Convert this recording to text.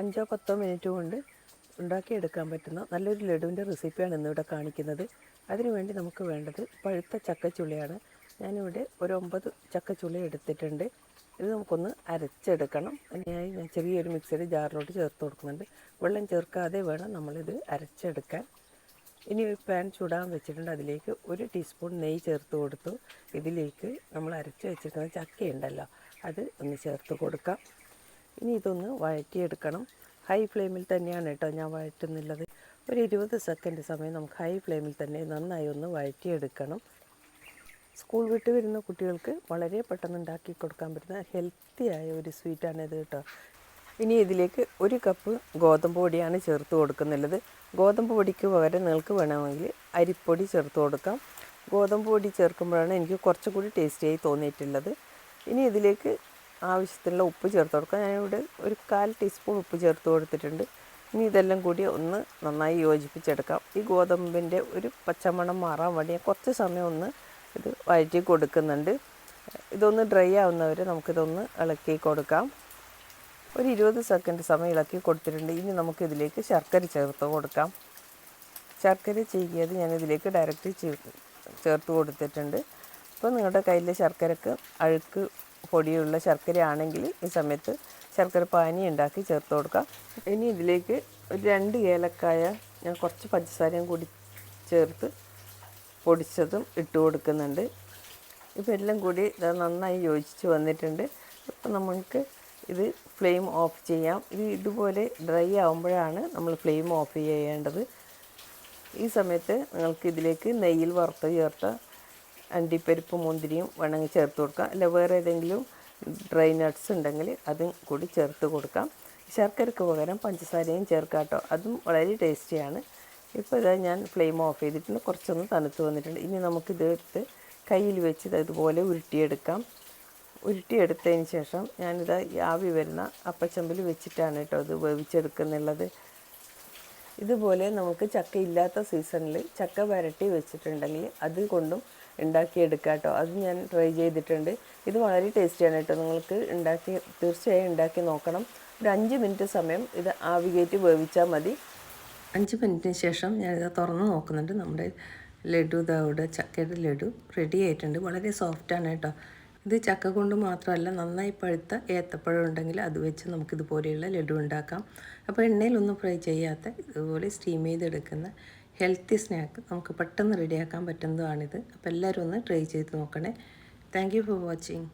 അഞ്ചോ പത്തോ മിനിറ്റ് കൊണ്ട് ഉണ്ടാക്കിയെടുക്കാൻ പറ്റുന്ന നല്ലൊരു ലഡുവിന്റെ റെസിപ്പിയാണ് ഇന്നിവിടെ കാണിക്കുന്നത്. അതിനുവേണ്ടി നമുക്ക് വേണ്ടത് പഴുത്ത ചക്കച്ചുള്ളിയാണ്. ഞാനിവിടെ ഒരു ഒമ്പത് ചക്കച്ചുള്ളി എടുത്തിട്ടുണ്ട്. ഇത് നമുക്കൊന്ന് അരച്ചെടുക്കണം. അതിനായി ഞാൻ ചെറിയൊരു മിക്സിയുടെ ജാറിലോട്ട് ചേർത്ത് കൊടുക്കുന്നുണ്ട്. വെള്ളം ചേർക്കാതെ വേണം നമ്മളിത് അരച്ചെടുക്കാൻ. ഇനി ഒരു പാൻ ചൂടാൻ വെച്ചിട്ടുണ്ട്. അതിലേക്ക് ഒരു ടീസ്പൂൺ നെയ്യ് ചേർത്ത് കൊടുത്തു. ഇതിലേക്ക് നമ്മൾ അരച്ച് വെച്ചിരിക്കുന്ന ചക്കയുണ്ടല്ലോ അത് ഒന്ന് ചേർത്ത് കൊടുക്കാം. ഇനി ഇതൊന്ന് വഴറ്റിയെടുക്കണം. ഹൈ ഫ്ലെയിമിൽ തന്നെയാണ് കേട്ടോ ഞാൻ വഴറ്റുന്നുള്ളത്. ഒരു ഇരുപത് സെക്കൻഡ് സമയം നമുക്ക് ഹൈ ഫ്ലെയിമിൽ തന്നെ നന്നായി ഒന്ന് വഴറ്റിയെടുക്കണം. സ്കൂൾ വിട്ട് വരുന്ന കുട്ടികൾക്ക് വളരെ പെട്ടെന്ന് ഉണ്ടാക്കി കൊടുക്കാൻ പറ്റുന്ന ഹെൽത്തിയായ ഒരു സ്വീറ്റാണ് ഇത് കേട്ടോ. ഇനി ഇതിലേക്ക് ഒരു കപ്പ് ഗോതമ്പ് പൊടിയാണ് ചേർത്ത് കൊടുക്കുന്നുള്ളത്. ഗോതമ്പ് പൊടിക്ക് പകരം നിങ്ങൾക്ക് വേണമെങ്കിൽ അരിപ്പൊടി ചേർത്ത് കൊടുക്കാം. ഗോതമ്പ് പൊടി ചേർക്കുമ്പോഴാണ് എനിക്ക് കുറച്ചും കൂടി ടേസ്റ്റിയായി തോന്നിയിട്ടുള്ളത്. ഇനി ഇതിലേക്ക് ആവശ്യത്തിനുള്ള ഉപ്പ് ചേർത്ത് കൊടുക്കുക ഞാനിവിടെ ഒരു കാൽ ടീസ്പൂൺ ഉപ്പ് ചേർത്ത് കൊടുത്തിട്ടുണ്ട്. ഇനി ഇതെല്ലാം കൂടി ഒന്ന് നന്നായി യോജിപ്പിച്ചെടുക്കാം. ഈ ഗോതമ്പിന്റെ ഒരു പച്ചമണം മാറാൻ വേണ്ടി ഞാൻ കുറച്ച് സമയം ഒന്ന് ഇത് വഴറ്റി കൊടുക്കുന്നുണ്ട്. ഇതൊന്ന് ഡ്രൈ ആവുന്നവരെ നമുക്കിതൊന്ന് ഇളക്കി കൊടുക്കാം. ഒരു ഇരുപത് സെക്കൻഡ് സമയം ഇളക്കി കൊടുത്തിട്ടുണ്ട്. ഇനി നമുക്കിതിലേക്ക് ശർക്കര ചേർത്ത് കൊടുക്കാം. ശർക്കര ചെയ്യാതെ ഞാൻ ഇതിലേക്ക് ഡയറക്റ്റ് ചേർത്ത് കൊടുത്തിട്ടുണ്ട്. അപ്പോൾ നിങ്ങളുടെ കയ്യിൽ ശർക്കരക്ക് അഴുക്ക് പൊടിയുള്ള ശർക്കര ആണെങ്കിൽ ഈ സമയത്ത് ശർക്കര പാനി ഉണ്ടാക്കി ചേർത്ത് കൊടുക്കാം. ഇനി ഇതിലേക്ക് ഒരു രണ്ട് ഏലക്കായ ഞാൻ കുറച്ച് പഞ്ചസാരയും കൂടി ചേർത്ത് പൊടിച്ചതും ഇട്ട് കൊടുക്കുന്നുണ്ട്. ഇപ്പോൾ എല്ലാം കൂടി ഇത് നന്നായി യോജിച്ച് വന്നിട്ടുണ്ട്. അപ്പോൾ നമുക്ക് ഇത് ഫ്ലെയിം ഓഫ് ചെയ്യാം. ഇത് ഇതുപോലെ ഡ്രൈ ആകുമ്പോഴാണ് നമ്മൾ ഫ്ലെയിം ഓഫ് ചെയ്യേണ്ടത്. ഈ സമയത്ത് നിങ്ങൾക്ക് ഇതിലേക്ക് നെയ്യിൽ വറുത്ത് ചേർത്ത അണ്ടിപ്പരിപ്പ് മുന്തിരിയും വേണമെങ്കിൽ ചേർത്ത് കൊടുക്കാം. അല്ല വേറെ ഏതെങ്കിലും ഡ്രൈ നട്ട്സ് ഉണ്ടെങ്കിൽ അതും കൂടി ചേർത്ത് കൊടുക്കാം. ശർക്കരക്ക് പകരം പഞ്ചസാരയും ചേർക്കാം കേട്ടോ. അതും വളരെ ടേസ്റ്റിയാണ്. ഇപ്പോൾ ഇതാ ഞാൻ ഫ്ലെയിം ഓഫ് ചെയ്തിട്ടുണ്ട്. കുറച്ചൊന്ന് തണുത്ത് വന്നിട്ടുണ്ട്. ഇനി നമുക്കിത് എടുത്ത് കയ്യിൽ വെച്ച് ഇത് ഇതുപോലെ ഉരുട്ടിയെടുക്കാം. ഉരുട്ടിയെടുത്തതിന് ശേഷം ഞാനിത് ആവി വരുന്ന അപ്പച്ചമ്പിൽ വെച്ചിട്ടാണ് കേട്ടോ ഇത് വേവിച്ചെടുക്കുന്നുള്ളത്. ഇതുപോലെ നമുക്ക് ചക്ക ഇല്ലാത്ത സീസണിൽ ചക്ക വരട്ടി വെച്ചിട്ടുണ്ടെങ്കിൽ അത് കൊണ്ടും ഉണ്ടാക്കിയെടുക്കാം കേട്ടോ അത് ഞാൻ ട്രൈ ചെയ്തിട്ടുണ്ട്. ഇത് വളരെ ടേസ്റ്റിയാണ് കേട്ടോ. നിങ്ങൾക്ക് ഉണ്ടാക്കി തീർച്ചയായും ഉണ്ടാക്കി നോക്കണം. ഒരു അഞ്ച് മിനിറ്റ് സമയം ഇത് ആവികേറ്റ് വേവിച്ചാൽ മതി. അഞ്ച് മിനിറ്റിന് ശേഷം ഞാനിത് തുറന്ന് നോക്കുന്നുണ്ട്. നമ്മുടെ ലഡു ഇതാവിടെ ചക്കയുടെ ലഡു റെഡി ആയിട്ടുണ്ട്. വളരെ സോഫ്റ്റാണ് കേട്ടോ. ഇത് ചക്ക കൊണ്ട് മാത്രമല്ല നന്നായി പഴുത്ത ഏത്തപ്പഴം ഉണ്ടെങ്കിൽ അത് വെച്ച് നമുക്കിതുപോലെയുള്ള ലഡു ഉണ്ടാക്കാം. അപ്പോൾ എണ്ണയിലൊന്നും ഫ്രൈ ചെയ്യാത്ത ഇതുപോലെ സ്റ്റീം ചെയ്തെടുക്കുന്ന ഹെൽത്തി സ്നാക്ക് നമുക്ക് പെട്ടെന്ന് റെഡിയാക്കാൻ പറ്റുന്നതാണിത്. അപ്പോൾ എല്ലാവരും ഒന്ന് ട്രൈ ചെയ്ത് നോക്കണേ. Thank for watching.